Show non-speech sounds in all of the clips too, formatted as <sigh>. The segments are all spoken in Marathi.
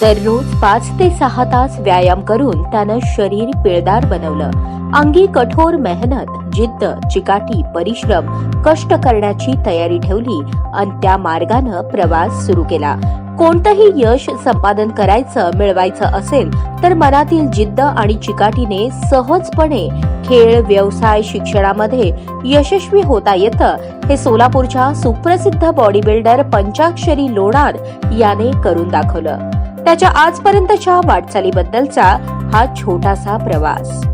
दररोज पाच ते सहा तास व्यायाम करून त्यानं शरीर पिळदार बनवलं. अंगी कठोर मेहनत जिद्द चिकाटी परिश्रम कष्ट करण्याची तयारी ठेवली आणि त्या मार्गानं प्रवास सुरू केला. कोणतंही यश संपादन करायचं मिळवायचं असेल तर मनातील जिद्द आणि चिकाटीने सहजपणे खेळ व्यवसाय शिक्षणामध्ये यशस्वी होता येतं. हे सोलापूरच्या सुप्रसिद्ध बॉडी बिल्डर पंचाक्षरी लोणार याने करून दाखवलं. त्याच्या आजपर्यंतच्या वाटचालीबद्दलचा हा छोटासा प्रवास.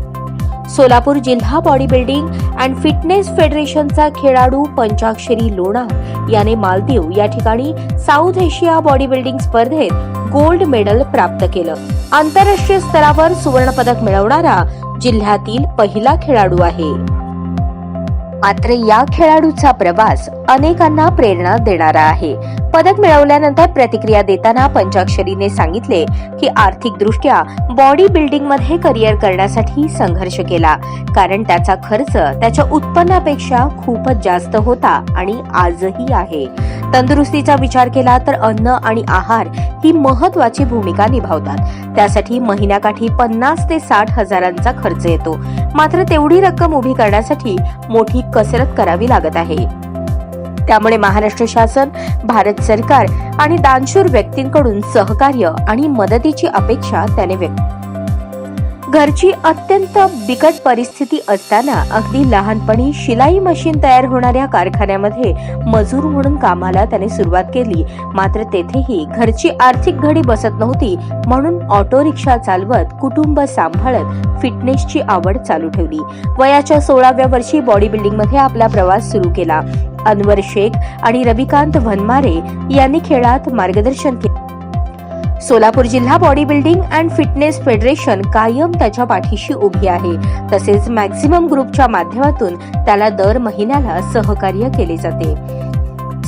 सोलापूर जिल्हा बॉडी बिल्डिंग अँड फिटनेस फेडरेशनचा खेळाडू पंचाक्षरी लोणा याने मालदीव या ठिकाणी साऊथ एशिया बॉडी बिल्डिंग स्पर्धेत गोल्ड मेडल प्राप्त केलं. आंतरराष्ट्रीय स्तरावर सुवर्ण पदक मिळवणारा जिल्ह्यातील पहिला खेळाडू आहे. मात्र या खेळाडूचा प्रवास अनेकांना प्रेरणा देणारा आहे. पदक मिळवल्यानंतर प्रतिक्रिया देताना पंचाक्षरीने सांगितले की आर्थिक दृष्ट्या बॉडी बिल्डिंगमध्ये करिअर करण्यासाठी संघर्ष केला. कारण त्याचा खर्च त्याच्या उत्पन्नापेक्षा खूपच जास्त होता आणि आजही आहे. तंदुरुस्तीचा विचार केला तर अन्न आणि आहार ही महत्वाची भूमिका निभावतात. त्यासाठी महिन्याकाठी पन्नास ते साठ हजारांचा खर्च येतो. मात्र तेवढी रक्कम उभी करण्यासाठी मोठी कसरत करावी लागत आहे. त्यामुळे महाराष्ट्र शासन भारत सरकार आणि दानशूर व्यक्तींकडून सहकार्य आणि मदतीची अपेक्षा त्याने व्यक्त घरची अत्यंत बिकट परिस्थिती असताना अगदी लहानपणी शिलाई मशीन तयार होणाऱ्या कारखान्यामध्ये मजूर म्हणून कामाला त्याने सुरुवात केली. मात्र तेथेही घरची आर्थिक घडी बसत नव्हती म्हणून ऑटो रिक्षा चालवत कुटुंब सांभाळत फिटनेसची आवड चालू ठेवली. वयाच्या सोळाव्या वर्षी बॉडी बिल्डिंगमध्ये आपला प्रवास सुरू केला. अनवर शेख आणि रविकांत वनमारे यांनी खेळात मार्गदर्शन केले. सोलापूर जिल्हा body building and fitness federation कायम त्याच्या पाठीशी उभी आहे. तसेच मॅक्झिमम ग्रुपच्या माध्यमातून त्याला दर महिन्याला सहकार्य केले जाते.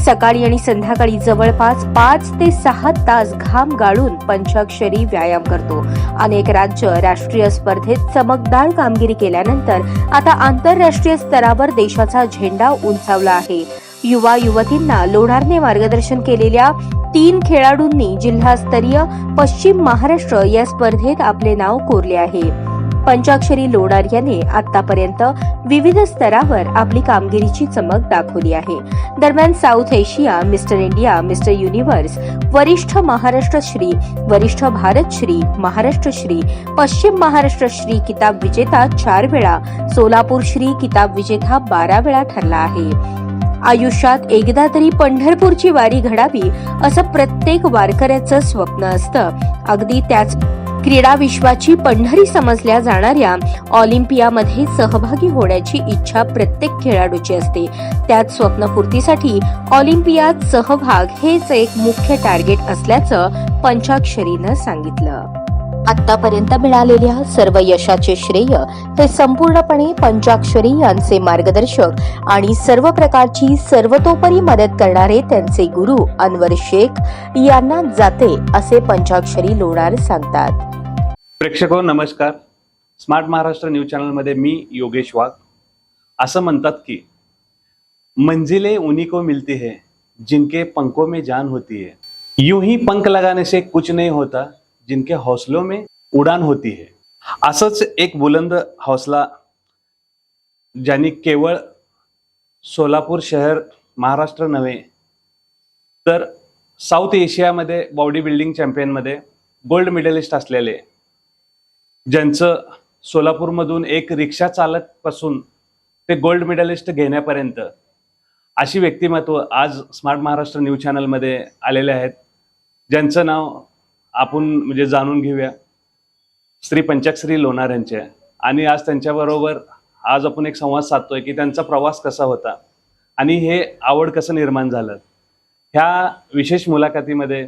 सकाळी आणि संध्याकाळी जवळपास पाच ते सहा तास घाम गाळून पंचाक्षरी व्यायाम करतो. अनेक राज्य राष्ट्रीय स्पर्धेत चमकदार कामगिरी केल्यानंतर आता आंतरराष्ट्रीय स्तरावर देशाचा झेंडा उंचावला आहे. युवा युवतींना लोणारने मार्गदर्शन केलेल्या तीन खेळाडूंनी जिल्हास्तरीय पश्चिम महाराष्ट्र या स्पर्धेत आपले नाव कोरले आहे. पंचाक्षरी लोणार याने आतापर्यंत विविध स्तरावर आपली कामगिरीची चमक दाखवली आहे. दरम्यान South Asia mister India mister universe वरिष्ठ महाराष्ट्र श्री वरिष्ठ भारत श्री महाराष्ट्र श्री पश्चिम महाराष्ट्र श्री किताब विजेता चार वेळा सोलापूर श्री किताब विजेता बारा वेळा ठरला आहे. आयुष्यात एकदा तरी पंढरपूरची वारी घडावी असं प्रत्येक वारकऱ्याचं स्वप्न असतं. अगदी त्याच क्रीडा विश्वाची पंढरी समजल्या जाणाऱ्या ऑलिम्पियामध्ये सहभागी होण्याची इच्छा प्रत्येक खेळाडूची असते. त्यात स्वप्नपूर्तीसाठी ऑलिम्पियात सहभाग हेच एक मुख्य टार्गेट असल्याचं पंचाक्षरीनं सांगितलं. आतापर्यंत मिळालेल्या सर्व यशाचे श्रेय हे संपूर्णपणे पंचाक्षरी यांचे मार्गदर्शक आणि सर्व प्रकारची सर्वतोपरी मदत करणारे त्यांचे गुरु अनवर शेख यांना जाते असे पंचाक्षरी लोणार सांगतात. प्रेक्षको नमस्कार. स्मार्ट महाराष्ट्र न्यूज चॅनलमध्ये मी योगेश वाघ. असं म्हणतात की मंजिले उन्हीं को मिलती है जिनके पंखों में जान होती है. यूं ही पंख लगाने से कुछ नहीं होता जिनके हौसलों में उडान होती है। असंच एक बुलंद हौसला ज्यांनी केवळ सोलापूर शहर महाराष्ट्र नव्हे तर साऊथ एशियामध्ये बॉडी बिल्डिंग चॅम्पियनमध्ये गोल्ड मेडलिस्ट असलेले ज्यांचं सोलापूरमधून एक रिक्षा चालकपासून ते गोल्ड मेडलिस्ट घेण्यापर्यंत अशी व्यक्तिमत्व आज स्मार्ट महाराष्ट्र न्यूज चॅनलमध्ये आलेले आहेत. ज्यांचं नाव आपण म्हणजे जाणून घेऊया. श्री पंचाक्षरी लोणार यांचे आणि आज त्यांच्याबरोबर आज आपण एक संवाद साधतोय की त्यांचा प्रवास कसा होता आणि हे आवड कसं निर्माण झालं. ह्या विशेष मुलाखतीमध्ये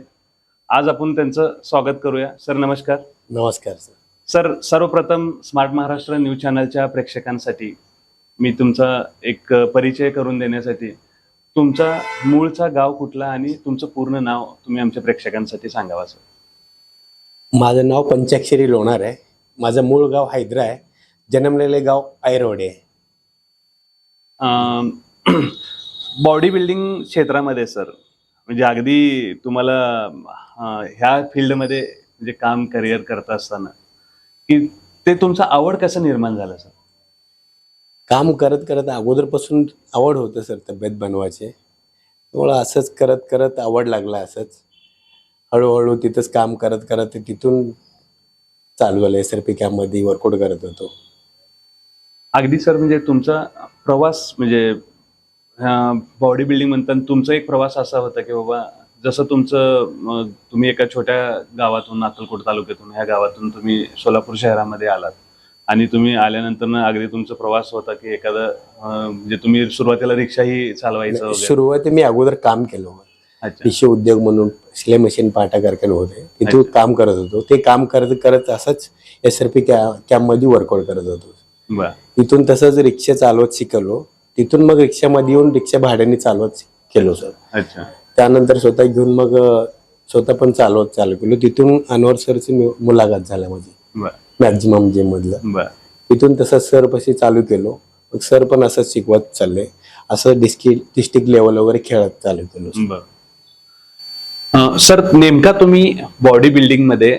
आज आपण त्यांचं स्वागत करूया. सर नमस्कार. नमस्कार सर. सर सर्वप्रथम स्मार्ट महाराष्ट्र न्यूज चॅनलच्या प्रेक्षकांसाठी मी तुमचा एक परिचय करून देण्यासाठी तुमचा मूळचा गाव कुठला आणि तुमचं पूर्ण नाव तुम्ही आमच्या प्रेक्षकांसाठी सांगावा सर. माझं नाव पंचाक्षरी लोणार आहे. माझं मूळ गाव हैदरा आहे. जन्मलेले गाव ऐरवडे आहे. बॉडी बिल्डिंग <clears throat> क्षेत्रामध्ये सर म्हणजे अगदी तुम्हाला अं, ह्या फील्डमध्ये म्हणजे काम करिअर करत असताना की ते तुमचं आवड कसं निर्माण झालं सर काम करत करत अगोदरपासून आवड होतं सर तब्येत बनवायचे. त्यामुळं असंच करत करत आवड लागला असंच. हळूहळू तिथंच काम करत करत ते तिथून चालू झालं. एस आर पी कॅम्पमध्ये वर्कआउट करत होतो. अगदी सर म्हणजे तुमचा प्रवास म्हणजे बॉडी बिल्डिंग म्हणताना तुमचा एक प्रवास असा होता की बाबा जसं तुमचं तुम्ही एका छोट्या गावातून अक्कलकोट तालुक्यातून ह्या गावातून तुम्ही सोलापूर शहरामध्ये आलात. आणि तुम्ही आल्यानंतर ना अगदी तुमचा प्रवास होता की एखादं म्हणजे तुम्ही सुरुवातीला रिक्षाही चालवायचं सुरुवाती मी अगोदर काम केलं पिशवी उद्योग म्हणून शिलाई मशीन पाटा कारखाना होते. तिथून काम करत होतो. ते काम करत करत असंच एस आर पी कॅम्पमध्ये वर्कआउट करत होतो. तिथून तसंच रिक्षा चालवत शिकलो. तिथून मग रिक्षामध्ये येऊन रिक्षा भाड्याने चालवत केलो सर. त्यानंतर स्वतः घेऊन मग स्वतः पण चालवत चालू केलो. तिथून अनवर सरची मुलाखत झाल्या माझी. मॅक्झिमम जिम मधलं. तिथून तसंच सर पशी चालू केलो. मग सर पण असंच शिकवत चालले. असं डिस्ट्रिक्ट डिस्ट्रिक्ट लेवल वगैरे खेळत चालू केलो. सर नेमका तुम्ही बॉडी बिल्डिंगमध्ये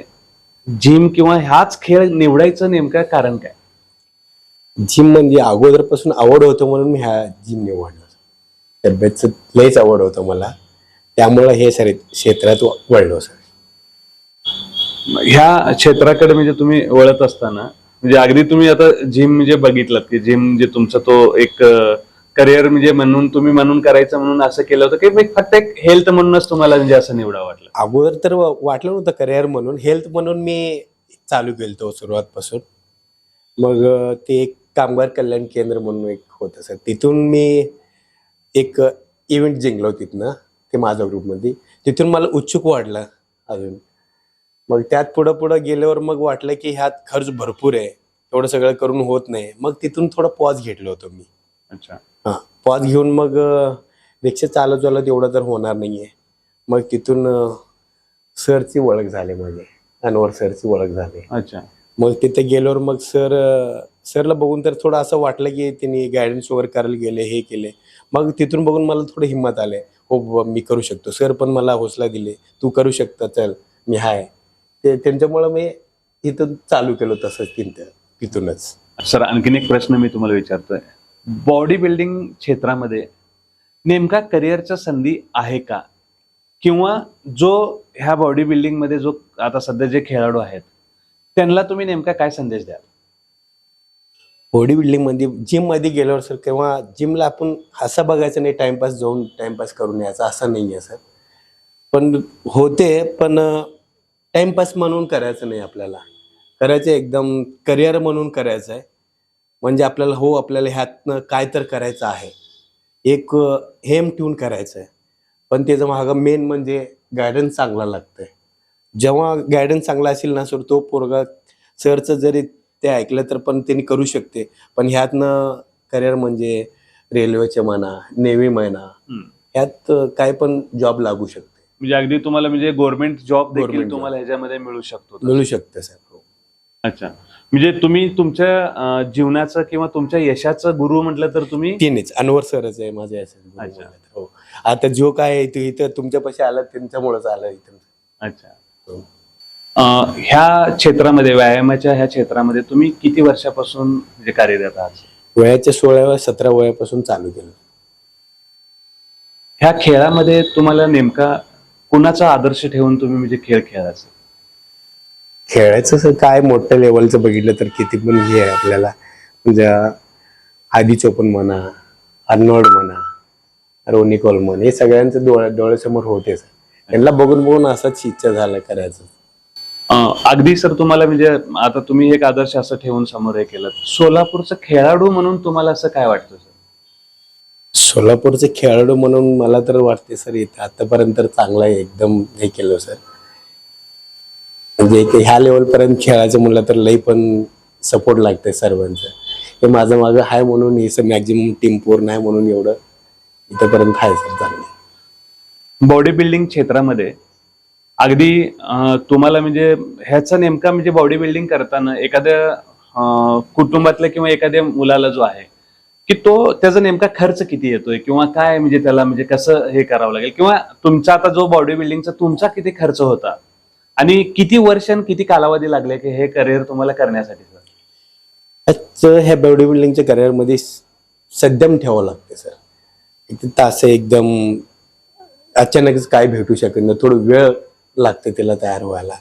जिम किंवा ह्याच खेळ निवडायचं नेमकं कारण काय? जिम म्हणजे अगोदरपासून आवड होतं म्हणून मी ह्या जिम निवडलो. तब्येतचं लयच आवड होतं मला. त्यामुळं हे सर क्षेत्रात वळलो सर. ह्या क्षेत्राकडे म्हणजे तुम्ही वळत असताना म्हणजे अगदी तुम्ही आता जिम म्हणजे बघितलं की जिम म्हणजे तुमचा तो एक करिअर म्हणजे म्हणून तुम्ही म्हणून करायचं म्हणून असं केलं होतं की फक्त एक हेल्थ म्हणूनच तुम्हाला म्हणजे असं निवडा वाटलं? अगोदर तर वाटलं नव्हतं करिअर म्हणून. हेल्थ म्हणून मी चालू केलं सुरुवातपासून. मग ते एक कामगार कल्याण केंद्र म्हणून एक होतं सर तिथून मी एक इव्हेंट जिंकलो तिथनं ते माझ्या ग्रुपमध्ये तिथून मला उत्सुक वाढलं अजून. मग त्यात पुढं पुढं गेल्यावर मग वाटलं की ह्यात खर्च भरपूर आहे. एवढं सगळं करून होत नाही. मग तिथून थोडं पॉज घेतलं होतं मी. अच्छा. हां. पॉज घेऊन मग रिक्षा चालत चालत एवढं तर होणार नाहीये. मग तिथून सरची ओळख झाली माझी. अनवर सरची ओळख झाली. अच्छा. मग तिथे गेल्यावर मग सर सरला बघून तर थोडं असं वाटलं की त्यांनी गायडन्स वगैरे करायला गेले हे केले. मग तिथून बघून मला थोडं हिंमत आले. हो मी करू शकतो. सर पण मला हौसला दिले. तू करू शकता चल मी हाय. ते त्यांच्यामुळं मी इथून चालू केलं तसंच तिथं तिथूनच. सर आणखीन एक प्रश्न मी तुम्हाला विचारतोय. बॉडी बिल्डिंग क्षेत्रामध्ये नेमका करिअरच्या संधी आहे का? किंवा जो ह्या बॉडी बिल्डिंगमध्ये जो आता सध्या जे खेळाडू आहेत त्यांना तुम्ही नेमका काय संदेश द्याल? बॉडी बिल्डिंगमध्ये जिममध्ये गेल्यावर सर किंवा जिमला आपण असं बघायचं नाही टाइमपास जाऊन टाइमपास करून यायचा असं नाही आहे सर. पण होते पण टाइमपास म्हणून करायचं नाही आपल्याला. करायचं एकदम करिअर म्हणून करायचं आहे. म्हणजे आपल्याला हो आपल्याला ह्यातनं काय तर करायचं आहे. एक हेम ट्यून करायचं आहे. पण त्याचं मागं मेन म्हणजे गायडन्स चांगला लागतंय. जेव्हा गायडन्स चांगला असेल ना सर तो पोरगा सरचं जरी ते ऐकलं तर पण त्यांनी करू शकते. पण ह्यातनं करिअर म्हणजे रेल्वेचे म्हणा नेव्ही म्हणा. ह्यात काय पण जॉब लागू शकते. म्हणजे अगदी तुम्हाला म्हणजे गव्हर्नमेंट जॉब देखील Government तुम्हाला ह्याच्यामध्ये मिळू शकतो. मिळू शकते सर हो. अच्छा. म्हणजे तुम्ही तुमच्या जीवनाचं किंवा तुमच्या यशाचं गुरु म्हटलं तर तुम्ही? तिनेच. अनवर सरच आहे माझ्या याच्यात. अच्छा. हो. आता जो काय आहे तो इथं तुमच्यापाशी आला त्यांच्यामुळेच आला इथं. अच्छा. हो. अं, ह्या क्षेत्रामध्ये व्यायामाच्या ह्या क्षेत्रामध्ये तुम्ही किती वर्षापासून म्हणजे कार्यरत आहात? वयाच्या सोळाव्या सतरा वयापासून चालू केलं. ह्या खेळामध्ये तुम्हाला नेमका कुणाचा आदर्श ठेवून तुम्ही म्हणजे खेळ खेळायचा? खेळायचं काय मोठ्या लेवलचं बघितलं तर किती पण हे आहे आपल्याला. म्हणजे आदी चोपन म्हणा अर्नोल्ड म्हणा रोनी कोलमन हे सगळ्यांचं डोळ्या डोळ्यासमोर होतेच त्यांना बघून बघून असंच इच्छा झालं करायचं. अगदी सर तुम्हाला म्हणजे आता तुम्ही एक आदर्श असं ठेवून समोर हे केलं. सोलापूरचं खेळाडू म्हणून तुम्हाला असं काय वाटतं सर? सोलापूरचे खेळाडू म्हणून मला तर वाटते सर इथं आतापर्यंत तर चांगला आहे एकदम हे केलं सर. म्हणजे एक ह्या लेवल पर्यंत खेळायचं म्हणलं तर लई पण सपोर्ट लागते सर्वांचं. हे माझं मागं आहे म्हणून हे मॅक्झिमम टीम पूर्ण आहे म्हणून एवढं इथंपर्यंत आहे सर चांगलं. बॉडी बिल्डिंग क्षेत्रामध्ये अगदी तुम्हाला म्हणजे ह्याचा नेमका म्हणजे बॉडी बिल्डिंग करताना एखाद्या कुटुंबातल्या किंवा एखाद्या मुलाला जो आहे की तो त्याचा नेमका खर्च किती येतोय किंवा काय म्हणजे त्याला म्हणजे कसं हे करावं लागेल? किंवा तुमचा आता जो बॉडी बिल्डिंगचा तुमचा किती खर्च होता? आणि किती वर्ष आणि किती कालावधी लागले की हे करिअर तुम्हाला करण्यासाठी सर ह्या बॉडी बिल्डिंगच्या करिअरमध्ये सद्यम ठेवावं लागते सर एक तास एकदम अचानकच काय भेटू शकत नाही. थोडं वेळ लागते त्याला तयार व्हायला.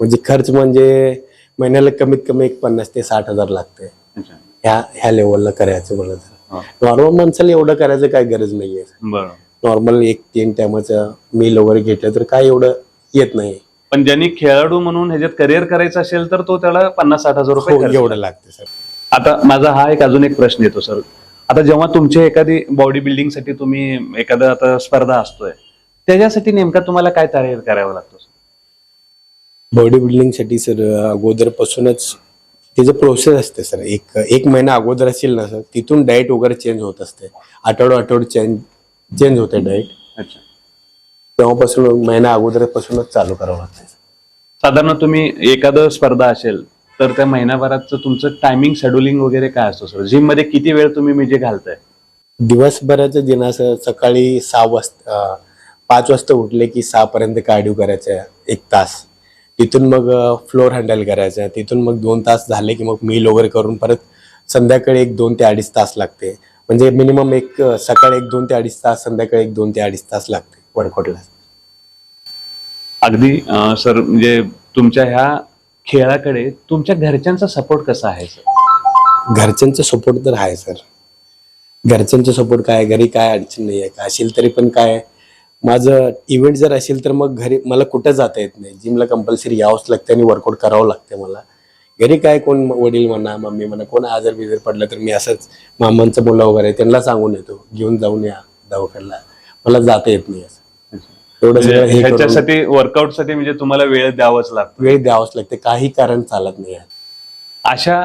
म्हणजे खर्च म्हणजे महिन्याला कमीत कमी एक पन्नास ते साठ हजार लागते ह्या ह्या लेवलला करायचं हा. तर. नॉर्मल माणसाला एवढं करायचं काय गरज नाहीये नॉर्मल एक तीन टायमाचं मील वगैरे घेतलं तर काय एवढं येत नाही. पण ज्यांनी खेळाडू म्हणून ह्याच्यात करिअर करायचं असेल तर तो त्याला पन्नास साठ हजार रुपये हो खर्च एवढं लागते सर. आता माझा हा एक अजून एक प्रश्न येतो सर. आता जेव्हा तुमची एखादी बॉडी बिल्डिंगसाठी तुम्ही एखादा आता स्पर्धा असतोय त्याच्यासाठी नेमका तुम्हाला काय तयार करावं लागतो? बॉडी बिल्डिंगसाठी सर अगोदरपासूनच त्याचं प्रोसेस असते सर एक एक महिना अगोदर असेल ना सर तिथून डाएट वगैरे चेंज होत असते. आठवडा आठवडा चेंज चेंज होते डाएट अच्छा. तेव्हापासून महिना अगोदरपासूनच चालू करावं लागतं साधारण तुम्ही एखादं स्पर्धा असेल तर त्या महिनाभराचं तुमचं टायमिंग शेड्युलिंग वगैरे काय असतो सर? जिममध्ये किती वेळ तुम्ही म्हणजे घालताय? दिवसभराचं दिन असं सकाळी सहा वाजता पाच वाजता उठले की सहा पर्यंत कार्डिओ करायचं एक तास. तिथून मग फ्लोर हँडल करायचं तिथून मग दोन तास झाले की मग मील वगैरे करून परत संध्याकाळी एक दोन ते अडीच तास लागते. म्हणजे मिनिमम एक सकाळी एक दोन ते अडीच तास संध्याकाळी एक दोन ते अडीच तास लागते. वर्कआउटला अगदी सर म्हणजे तुमच्या ह्या खेळाकडे तुमच्या घरच्यांचा सपोर्ट कसा आहे सर? घरच्यांचा सपोर्ट तर आहे सर. घरच्यांचा सपोर्ट काय घरी काय अडचण नाही आहे काय असेल तरी पण काय माझं इव्हेंट जर असेल तर मग घरी मला कुठं जाता येत नाही. जिमला कंपल्सरी यावंच लागते आणि वर्कआउट करावं लागते मला. घरी काय कोण वडील म्हणा मम्मी म्हणा कोण आजार बिजार पडलं तर मी असंच मामांचं मुलं वगैरे त्यांना सांगून येतो. घेऊन जाऊन या दवाखान्याला. मला जाता येत नाही असं. एवढं सगळं हे करून म्हणजे ह्याच्यासाठी वर्कआउटसाठी म्हणजे तुम्हाला वेळ द्यावाच लागतो. वेळ द्यावंच लागते. काही कारण चालत नाही आहे अशा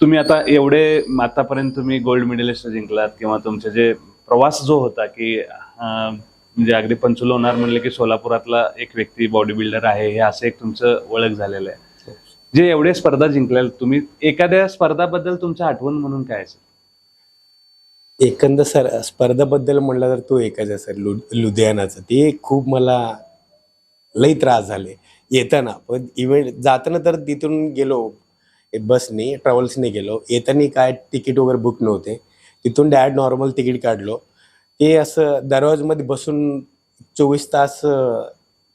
तुम्ही आता एवढे आतापर्यंत तुम्ही गोल्ड मेडलिस्ट जिंकलात किंवा तुमचे जे प्रवास जो होता की अं, म्हणजे अगदी पंचुल होणार म्हणले की सोलापुरातला एक व्यक्ती बॉडी बिल्डर आहे हे असं एक तुमचं ओळख झालेलं आहे. जे एवढे स्पर्धा जिंकल्या तुम्ही एखाद्या स्पर्धाबद्दल तुमचं आठवण म्हणून काय असेल? एकंदर सर स्पर्धेबद्दल म्हणलं तर तो एकच आहे सर लु लुधियानाचं. ते खूप मला लई त्रास झाले. येताना पण इव्हेंट जाताना तर तिथून गेलो. बसने ट्रॅव्हल्सने गेलो. येताना काय तिकीट वगैरे बुक नव्हते. तिथून डायरेक्ट नॉर्मल तिकीट काढलो. ते असं दरवाजमध्ये बसून चोवीस तास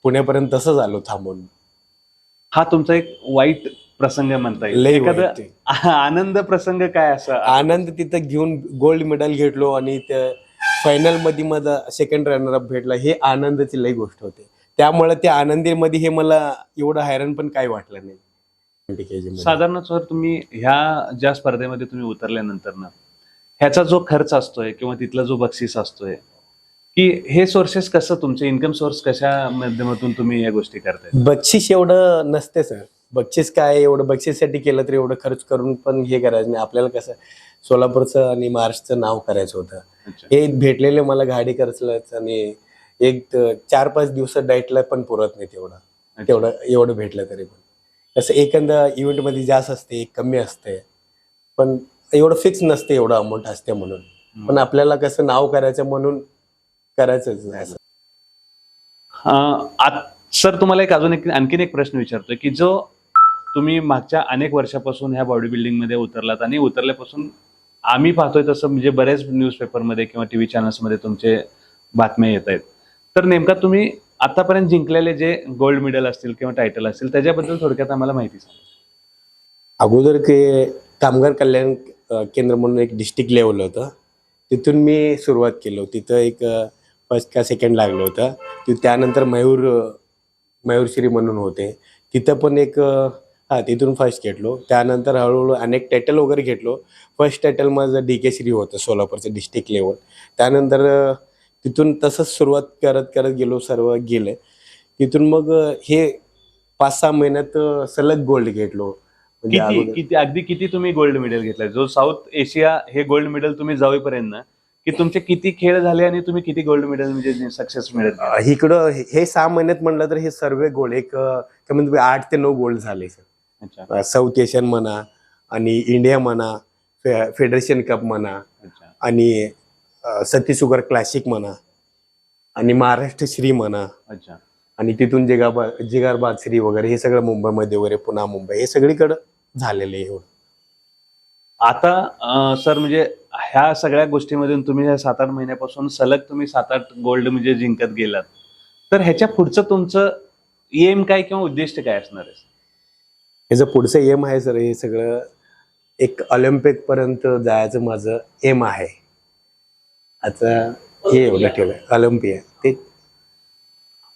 पुण्यापर्यंत तसंच आलो थांबून. हा तुमचा एक वाईट प्रसंग म्हणता येईल. लई एखादं वाईट आहे. <laughs> आनंद प्रसंग काय असं? आनंद तिथं घेऊन गोल्ड मेडल घेतलो आणि त्या फायनलमध्ये माझा सेकंड रनर अप भेटला. हे आनंदाची लई गोष्ट होते. त्यामुळे त्या आनंदीमध्ये हे मला एवढं हैराण पण काही वाटलं नाही. 20 kg मध्ये. साधारण सर तुम्ही ह्या ज्या स्पर्धेमध्ये तुम्ही उतरल्यानंतर ना ह्याचा जो खर्च असतोय किंवा तिथला जो बक्षीस असतोय की हे सोर्सेस कसं तुमचे इन्कम सोर्स कशा माध्यमातून तुम्ही या गोष्टी करताय? बक्षीस एवढं नसते सर. बक्षीस काय एवढं बक्षीससाठी केलं तर एवढं खर्च करून पण हे करायचं नाही. आपल्याला कसं सोलापूरचं आणि महाराष्ट्रचं नाव करायचं होतं. हे भेटलेले मला गाडी खर्चलंच आणि एक चार पाच दिवसात डाएटला पण पुरत नाही तेवढं. तेवढं एवढं भेटलं तरी पण. कसं एखादा इव्हेंटमध्ये जास्त असते कमी असते. पण एवढं फिक्स नसते एवढं अमाऊंट असते म्हणून. पण आपल्याला कसं नाव करायचं म्हणून करायचंच असं सर तुम्हाला एक अजून एक आणखीन एक प्रश्न विचारतोय की जो तुम्ही मागच्या अनेक वर्षापासून ह्या बॉडी बिल्डिंगमध्ये उतरलात आणि उतरल्यापासून आम्ही पाहतोय तसं म्हणजे बरेच न्यूजपेपरमध्ये किंवा टी व्ही चॅनल्समध्ये तुमचे बातम्या येत आहेत. तर नेमका तुम्ही आतापर्यंत जिंकलेले जे गोल्ड मेडल असतील किंवा टायटल असतील त्याच्याबद्दल थोडक्यात आम्हाला माहिती सांगा. अगोदर ते कामगार कल्याण केंद्र म्हणून एक डिस्ट्रिक्ट लेवल होतं. तिथून मी सुरुवात केलो तिथं एक फर्स्ट का सेकंड लागलं होतं. त्यानंतर मयूर मयूरश्री म्हणून होते. तिथं पण एक हा तिथून फर्स्ट घेतलो. त्यानंतर हळूहळू अनेक टायटल वगैरे घेतलो. फर्स्ट टायटल माझं डी के श्री होतं सोलापूरचं डिस्ट्रिक्ट लेवल त्यानंतर तिथून तसंच सुरुवात करत करत गेलो सर्व गेले. तिथून मग हे पाच सहा महिन्यात सलग गोल्ड घेतलो. म्हणजे किती अगदी किती तुम्ही गोल्ड मेडल घेतलाय? जो साऊथ एशिया हे गोल्ड मेडल तुम्ही जाऊपर्यंत ना की तुमचे किती खेळ झाले आणि तुम्ही किती गोल्ड मेडल म्हणजे सक्सेस? अ, इकडं हे- सहा महिन्यात म्हणलं तर हे सर्व गोल्ड एक कमीत कमी आठ ते नऊ गोल्ड झाले सर साऊथ एशियन म्हणा आणि इंडिया म्हणा फे- फेडरेशन कप म्हणा आणि सती सुगर क्लासिक म्हणा आणि महाराष्ट्र श्री म्हणा अच्छा. आणि तिथून जिगाबा जिगार बाचरी वगैरे हे सगळं मुंबईमध्ये वगैरे पुन्हा मुंबई हे सगळीकडं झालेलं आहे आता सर म्हणजे ह्या सगळ्या गोष्टीमधून तुम्ही ह्या सात आठ महिन्यापासून सलग तुम्ही सात आठ गोल्ड म्हणजे जिंकत गेलात. तर ह्याच्या पुढचं तुमचं एम काय किंवा उद्दिष्ट काय असणार आहे ह्याचं पुढचं एम आहे सर हे सगळं एक ऑलिम्पिक पर्यंत जायचं माझं एम आहे. आता हे एवढं ठेवलंय. ऑलिम्पिया. ते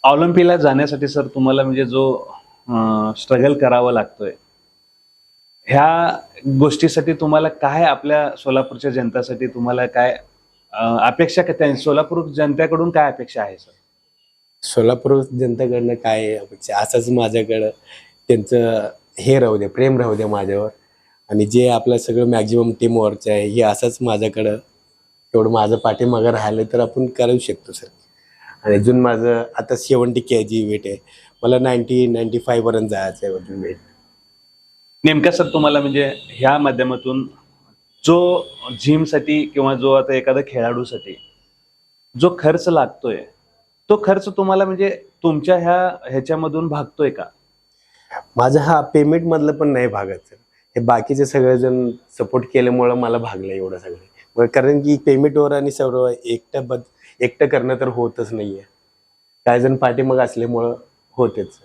ऑलिम्पिकला जाण्यासाठी सर तुम्हाला म्हणजे जो स्ट्रगल करावा लागतोय ह्या गोष्टीसाठी तुम्हाला काय आपल्या सोलापूरच्या जनतासाठी तुम्हाला काय अपेक्षा त्या- सोलापूर जनतेकडून काय अपेक्षा आहे सर? सोलापूर जनतेकडनं काय आहे अपेक्षा? असंच माझ्याकडं त्यांचं हे राहू दे प्रेम राहू दे माझ्यावर. आणि जे आपलं सगळं मॅक्झिमम टीम आहे हे असंच माझ्याकडं एवढं माझं पाठीमागं राहिलं तर आपण करू शकतो सर आणि अजून माझं आता सेवन्टी के जी वेट आहे. मला नाईन्टी नाईन्टी फायपर्यंत जायचं आहे अजून वेट नेमकं सर तुम्हाला म्हणजे ह्या माध्यमातून जो जिमसाठी किंवा जो आता एखाद्या खेळाडूसाठी जो खर्च लागतोय तो खर्च तुम्हाला म्हणजे तुमच्या ह्या ह्याच्यामधून भागतोय का? माझं हा पेमेंट मधलं पण नाही भागत सर हे बाकीचे सगळेजण सपोर्ट केल्यामुळं मला भागलं एवढं सगळं. कारण की पेमेंटवर आणि सर्व एकटं बद एकटं करणं तर होतच नाहीये. काही जण पाठीमाग असल्यामुळं होतेच.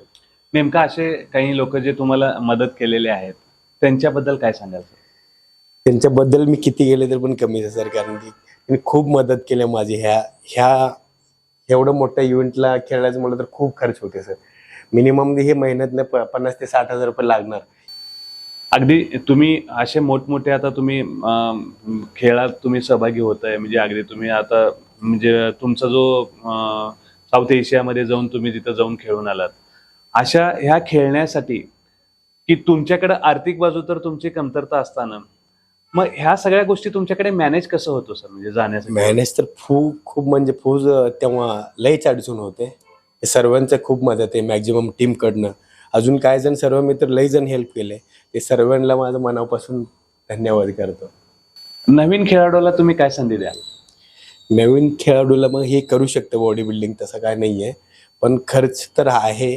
नेमका असे काही लोक जे तुम्हाला मदत केलेले आहेत त्यांच्याबद्दल काय सांगाल सर त्यांच्याबद्दल मी किती गेले तर पण कमीच आहे सर कारण की त्यांनी खूप मदत केली माझी. ह्या ह्या एवढं मोठ्या इव्हेंटला खेळायचं म्हटलं तर खूप खर्च होते सर मिनिमम हे महिन्यातनं प- पन्नास ते साठ हजार रुपये लागणार. अगदी तुम्ही असे मोठमोठे आता तुम्ही खेळात तुम्ही सहभागी होत आहे म्हणजे अगदी तुम्ही आता म्हणजे तुमचा जो साऊथ एशियामध्ये जाऊन तुम्ही तिथं जाऊन खेळून आलात. अशा ह्या खेळण्यासाठी की तुमच्याकडे आर्थिक बाजू तर तुमची कमतरता असताना मग ह्या सगळ्या गोष्टी तुमच्याकडे मॅनेज कसं होतो सर? म्हणजे जाण्यासाठी? मॅनेज तर खूप खूप म्हणजे अं, तेव्हा लईच अडचण होते. हे सर्वांचं खूप मदत आहे मॅक्झिमम टीमकडनं अजून काय जण सर्व मित्र लई जण हेल्प केले. ते सर्वांना माझं मनापासून धन्यवाद करतो. नवीन खेळाडूला तुम्ही काय संधी द्याल? नवीन खेळाडूला मग हे करू शकतं बॉडी बिल्डिंग तसं काय नाही आहे पण खर्च तर आहे.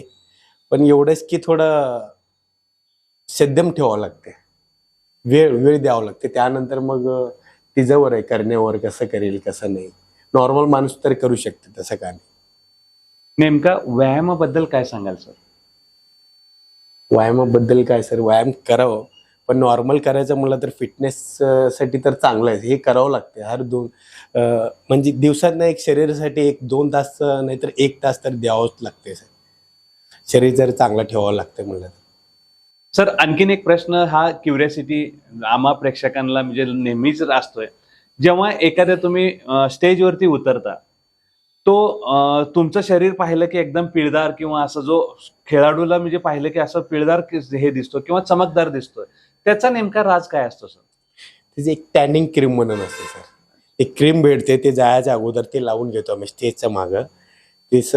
पण एवढंच की थोडं सद्यम ठेवावं लागते वेळ वेळ द्यावं लागते त्यानंतर मग तिच्यावर आहे करण्यावर कसं करेल कसं नाही. नॉर्मल माणूस तर करू शकते तसं काय नाही. नेमका व्यायामाबद्दल काय सांगाल सर? व्यायामाबद्दल काय सर? व्यायाम करावं पण नॉर्मल करायचं म्हणलं तर फिटनेस साठी तर चांगलं आहे. हे करावं लागते हर दोन म्हणजे दिवसात ना एक शरीरासाठी एक दोन तास अं, नाहीतर एक तास तर द्यावंच लागते सर. शरीर जर चांगलं ठेवावं लागतं म्हणलं तर. सर आणखीन एक प्रश्न हा क्युरियासिटी आम्हा प्रेक्षकांना म्हणजे नेहमीच असतोय. जेव्हा एखाद्या तुम्ही स्टेजवरती उतरता तो तुमचं शरीर पाहिलं की एकदम पिळदार किंवा असं जो खेळाडूला म्हणजे पाहिलं की असं पिळदार हे दिसतो किंवा चमकदार दिसतोय त्याचा नेमका राज काय असतो सर? त्याची एक टॅनिंग क्रीम म्हणून असते सर. एक क्रीम भेटते ते जायच्या अगोदर ते लावून घेतो आम्ही स्टेजच्या मागं. तेच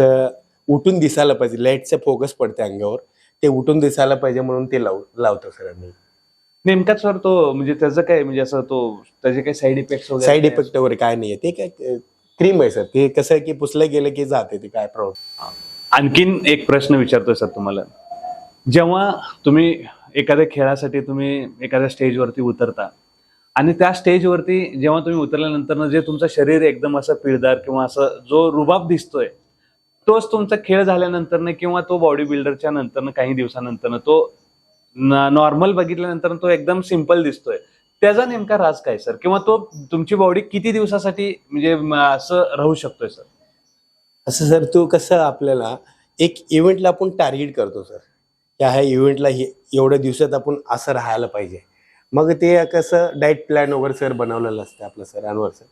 उठून दिसायला पाहिजे. लाईटचं फोकस पडते अंगावर. ते उठून दिसायला पाहिजे म्हणून ते लावू लावतो सर आम्ही. नेमका सर तो म्हणजे त्याचं काय म्हणजे असं तो त्याचे काही साईड इफेक्ट वगैरे साईड इफेक्ट वगैरे काय नाहीये. ते काय क्रीम आहे सर ते कसं आहे की पुसलं गेलं की जाते ते काय प्रॉब्लेम आणखीन एक प्रश्न विचारतोय सर तुम्हाला. जेव्हा तुम्ही एखाद्या खेळासाठी तुम्ही एखाद्या स्टेजवरती उतरता आणि त्या स्टेजवरती जेव्हा तुम्ही उतरल्यानंतर जे तुमचं शरीर एकदम असं पिळदार किंवा असं जो रुबाब दिसतोय तोच तुमचा खेळ झाल्यानंतर किंवा तो बॉडी बिल्डरच्या नंतर काही दिवसानंतर तो नॉर्मल बघितल्यानंतर तो एकदम सिंपल दिसतोय. त्याचा नेमका राज काय सर? किंवा तो तुमची बॉडी किती दिवसासाठी म्हणजे असं राहू शकतोय सर? असं सर तो कसं आपल्याला एक इव्हेंटला आपण टार्गेट करतो सर. त्या ह्या इव्हेंटला एवढ्या दिवसात आपण असं राहायला पाहिजे. मग ते कसं डाएट प्लॅन वगैरे सर बनवलेलं असतं आपलं सरांवर सर.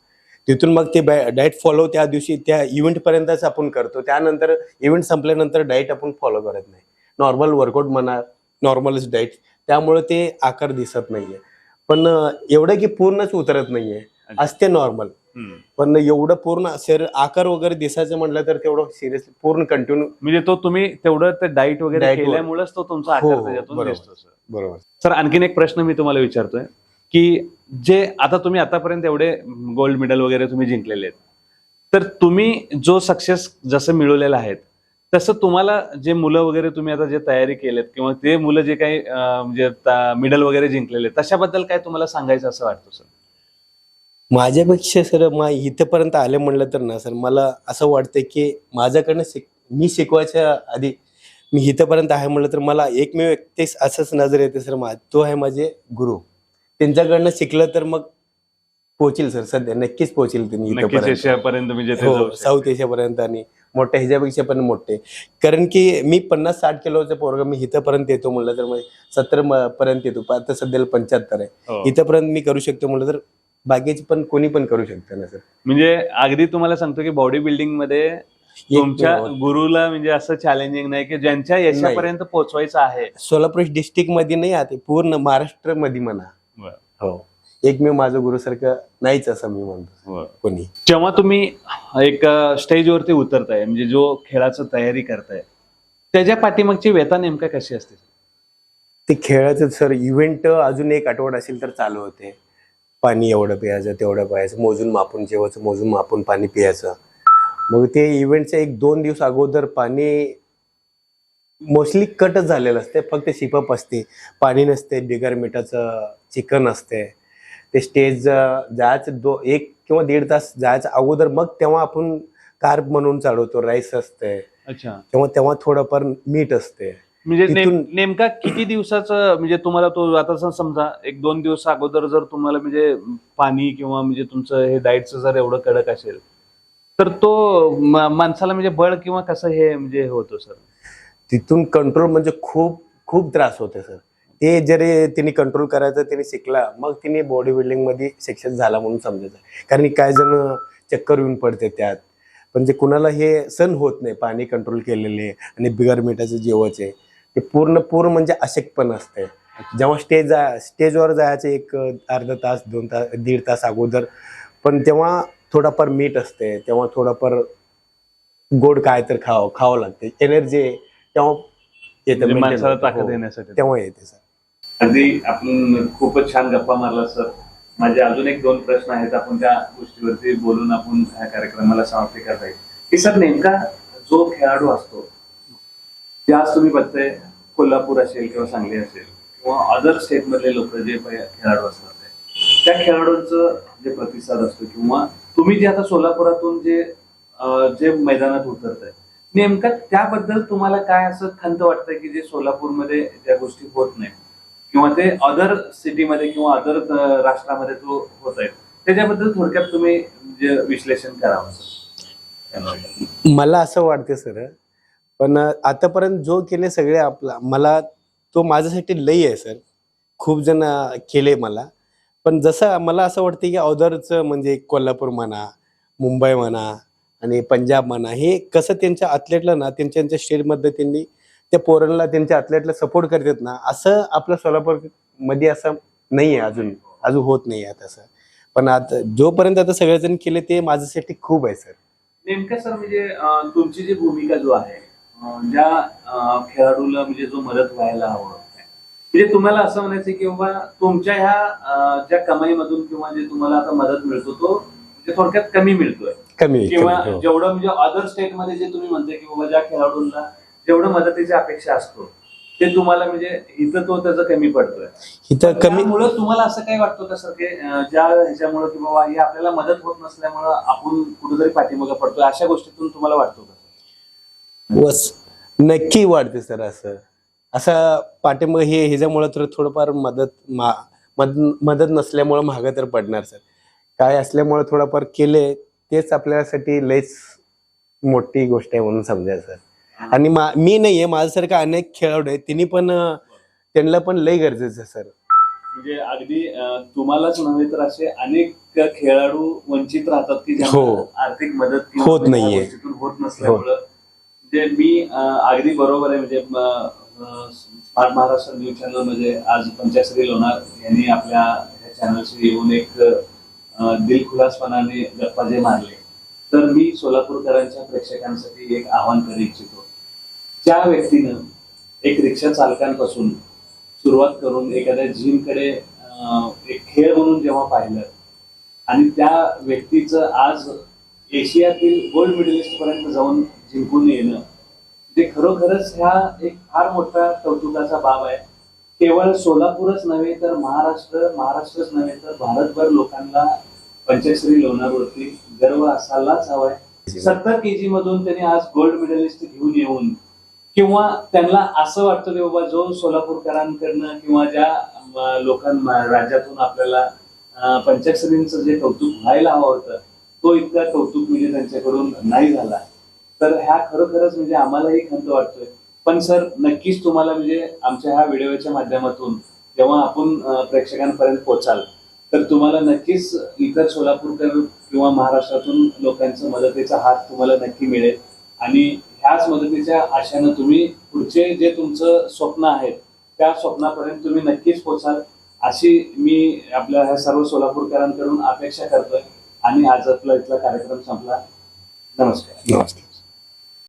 तिथून मग ते डाएट फॉलो त्या दिवशी त्या इव्हेंटपर्यंतच आपण करतो. त्यानंतर इव्हेंट संपल्यानंतर डाएट आपण फॉलो करत नाही. नॉर्मल वर्कआउट म्हणा नॉर्मलच डाएट त्यामुळे ते आकार दिसत नाही आहे पण एवढं की पूर्णच उतरत नाहीये. असते नॉर्मल. पण एवढं पूर्ण शरीर आकार वगैरे दिसायचं म्हटलं तर तेवढं सिरियसली पूर्ण कंटिन्यू म्हणजे तो तुम्ही तेवढं ते डाईट वगैरे केल्यामुळेच तो तुमचा आकार हो, त्याच्यातून बरोबर. दिसतो सर बरोबर. सर आणखीन एक प्रश्न मी तुम्हाला विचारतोय की जे आता तुम्ही आतापर्यंत एवढे गोल्ड मेडल वगैरे तुम्ही जिंकलेले आहेत तर तुम्ही जो सक्सेस जसं मिळवलेला आहे तसं तुम्हाला जे मुलं वगैरे तुम्ही आता जे तयारी केलेत किंवा ते मुलं जे काही म्हणजे मेडल वगैरे जिंकलेले तशाबद्दल काय तुम्हाला सांगायचं असं वाटतं सर? माझ्यापेक्षा सर मा इथंपर्यंत आले म्हणलं तर ना सर मला असं वाटतं की माझ्याकडनं शिक मी शिकवायच्या आधी मी इथंपर्यंत आहे म्हणलं तर मला एकमेव व्यक्ती असंच नजर येते सर मा तो आहे माझे गुरु. त्यांच्याकडनं शिकलं तर मग पोहोचील सर सध्या नक्कीच पोहोचील नक्कीच इथंपर्यंत. म्हणजे हो. साऊथ एशियापर्यंत आणि मोठ्या ह्याच्यापेक्षा पण मोठे. कारण की मी पन्नास साठ किलोचा पोरगा मी इथंपर्यंत येतो म्हणलं तर मग सत्तर पर्यंत येतो. आता सध्याला पंच्याहत्तर आहे. हो. इथंपर्यंत मी करू शकतो म्हणलं तर बाकीचे पण कोणी पण करू शकतं ना सर. म्हणजे अगदी तुम्हाला सांगतो की बॉडी बिल्डिंगमध्ये तुमच्या गुरुला म्हणजे असं चॅलेंजिंग नाही की ज्यांच्या यशापर्यंत पोहोचवायचं आहे. सोलापूर डिस्ट्रिक्टमध्ये नाही आता पूर्ण महाराष्ट्रमध्ये म्हणा हो. एकमेव माझं गुरुसारखं नाहीच असं मी म्हणतो. कोणी. जेव्हा तुम्ही एक स्टेजवरती उतरताय म्हणजे जो खेळाचं तयारी करताय त्याच्या पाठीमागची व्यथा नेमका कशी असते? ते खेळाचं सर इव्हेंट अजून एक आठवड असेल तर चालू होते. पाणी एवढं प्यायचं तेवढं प्यायचं मोजून मापून जेवायचं मोजून मापून पाणी पियाचं मग ते इव्हेंटच्या एक दोन दिवस अगोदर पाणी मोस्टली कटच झालेलं असते फक्त शिपप असते. पाणी नसते बिगर मिठाचं चिकन असते. ते स्टेज जायचं दो एक किंवा दीड तास जायचं अगोदर मग तेव्हा आपण कार्ब म्हणून चढवतो राईस असते अच्छा. किंवा तेव्हा थोडंफार मीठ असते म्हणजे नेम- तिथून- नेमका किती दिवसाचं म्हणजे तुम्हाला तो आता सम- समजा एक दोन दिवस अगोदर जर तुम्हाला म्हणजे पाणी किंवा म्हणजे तुमचं हे डाएटचं जर एवढं कडक असेल तर तो म- माणसाला म्हणजे बळ किंवा कसं हे म्हणजे हे होतं सर? तिथून कंट्रोल म्हणजे खूप खूप त्रास होते सर. ते जरी तिने कंट्रोल करायचं तिने शिकला मग तिने बॉडी बिल्डिंगमध्ये सक्सेस झाला म्हणून समजायचं कारण काय जण चक्कर येऊन पडते त्यात पण जे कुणाला हे सण होत नाही पाणी कंट्रोल केलेले आणि बिगर मिठाचे जेवायचे ते पूर्ण पूर्ण म्हणजे अशक्तपण असते जेव्हा स्टेज जा स्टेजवर जायचं एक अर्धा तास दोन तास दीड तास अगोदर पण तेव्हा थोडाफार मीठ असते तेव्हा थोडाफार गोड काय तर खावं खावं लागते एनर्जी तेव्हा येतं म्हणजे माणसाला. ताकद हो. येण्यासाठी तेव्हा येते सर अगदी आपण खूपच छान गप्पा मारला सर. माझे अजून एक दोन प्रश्न आहेत. आपण त्या गोष्टीवरती बोलून आपण ह्या कार्यक्रमाला समाप्ती करता येईल. की सर नेमका जो खेळाडू असतो जे आज तुम्ही बघताय कोल्हापूर असेल किंवा सांगली असेल किंवा अदर स्टेट मधले लोक जे खेळाडू असतात त्या खेळाडूंचं जे प्रतिसाद असतो किंवा तुम्ही जे आता सोलापुरातून जे जे मैदानात उतरताय नेमका नेमकं त्याबद्दल तुम्हाला काय असं खंत वाटतंय की जे सोलापूरमध्ये ज्या गोष्टी होत नाही किंवा ते अदर सिटीमध्ये किंवा अदर राष्ट्रामध्ये तो होत आहे त्याच्याबद्दल थोडक्यात तुम्ही जे विश्लेषण करावं हो, सर. मला असं वाटते सर पण आतापर्यंत जो केले सगळे आपला मला तो माझ्यासाठी लई आहे सर. खूप जण केले मला. पण जसं मला असं वाटतं की अदरचं म्हणजे कोल्हापूर म्हणा मुंबई म्हणा आणि पंजाब म्हणा हे कसं त्यांच्या अथलेटला ना त्यांच्या त्यांच्या स्टेटमध्ये त्यांनी त्या पोरांना त्यांच्या अथलेटला सपोर्ट करतात ना असं आपल्या सोलापूरमध्ये असं नाही आहे अजून. अजून होत नाही आहे तसं पण आता जोपर्यंत आता सगळेजण केले ते माझ्यासाठी खूप आहे सर. नेमकं सर म्हणजे तुमची जी भूमिका जो आहे ज्या खेळाडूला म्हणजे जो मदत व्हायला हवं म्हणजे तुम्हाला असं म्हणायचं की बाबा तुमच्या ह्या ज्या कमाईमधून किंवा जे तुम्हाला आता मदत मिळतो तो म्हणजे थोडक्यात कमी मिळतोय. कमी किंवा हो. जेवढं म्हणजे अदर स्टेटमध्ये जे तुम्ही म्हणताय की बाबा ज्या खेळाडूंना जेवढं मदतीची अपेक्षा असतो ते तुम्हाला म्हणजे इथं तो त्याचा कमी पडतोय. इथं कमी त्यामुळं तुम्हाला असं काही वाटतं का सर की ज्या ह्याच्यामुळं की बाबा हे आपल्याला मदत होत नसल्यामुळं आपण कुठेतरी पाठीमागं पडतोय अशा गोष्टीतून तुम्हाला वाटतो का वस नक्की वाढते सर असं. असं पाठीमाग हे ह्याच्यामुळं तर थोडंफार मदत मा मद- मदत नसल्यामुळं महाग तर पडणार सर. काय असल्यामुळं थोडंफार केले तेच आपल्यासाठी लयच मोठी गोष्ट आहे म्हणून समजायचं. सर आणि मा नाहीये माझ्यासारखं अनेक खेळाडू आहेत तिन्ही पण त्यांना पण लय गरजेचं आहे सर. म्हणजे अगदी तुम्हालाच नव्हे तर असे अनेक खेळाडू वंचित राहतात की हो. आर्थिक मदत होत नाहीये. होत नसल्यामुळं. म्हणजे मी अगदी बरोबर आहे म्हणजे स्मार्ट महाराष्ट्र न्यूज चॅनलमध्ये आज पंचाश्री लोणार यांनी आपल्या ह्या चॅनलशी येऊन एक दिलखुलासपणाने गप्पा जे मारले. तर मी सोलापूरकरांच्या प्रेक्षकांसाठी एक आवाहन करू इच्छितो. ज्या व्यक्तीनं एक रिक्षा चालकांपासून सुरुवात करून एखाद्या जिमकडे एक खेळ म्हणून जेव्हा पाहिलं आणि त्या व्यक्तीचं आज एशियातील गोल्ड मेडलिस्ट पर्यंत जाऊन जिंकून येणं जे खरोखरच ह्या एक फार मोठा कौतुकाचा बाब आहे. केवळ सोलापूरच नव्हे तर महाराष्ट्र महाराष्ट्रच नव्हे तर भारतभर लोकांना पंचश्री लोणारवरती गर्व असायलाच हवाय सत्तर के जी मधून त्यांनी आज गोल्ड मेडलिस्ट घेऊन येऊन किंवा त्यांना असं वाटतं की बाबा जो सोलापूरकरांकडनं किंवा ज्या लोकांना राज्यातून आपल्याला अं, पंचाक्षरींचं जे कौतुक व्हायला हवं होतं तो इतका कौतुक म्हणजे त्यांच्याकडून नाही झाला. तर ह्या खरोखरच म्हणजे आम्हालाही खंत वाटतोय. पण सर नक्कीच तुम्हाला म्हणजे आमच्या ह्या व्हिडिओच्या माध्यमातून जेव्हा आपण प्रेक्षकांपर्यंत पोचाल तर तुम्हाला नक्कीच इतर सोलापूरकर किंवा महाराष्ट्रातून लोकांचं मदतीचा हात तुम्हाला नक्की मिळेल. आणि ह्याच मदतीच्या आशेनं तुम्ही पुढचे जे तुमचं स्वप्न आहेत त्या स्वप्नापर्यंत तुम्ही नक्कीच पोचाल अशी मी आपल्या ह्या सर्व सोलापूरकरांकडून अपेक्षा करतोय. आणि आज आपला इथला कार्यक्रम संपला. नमस्कार. नमस्कार.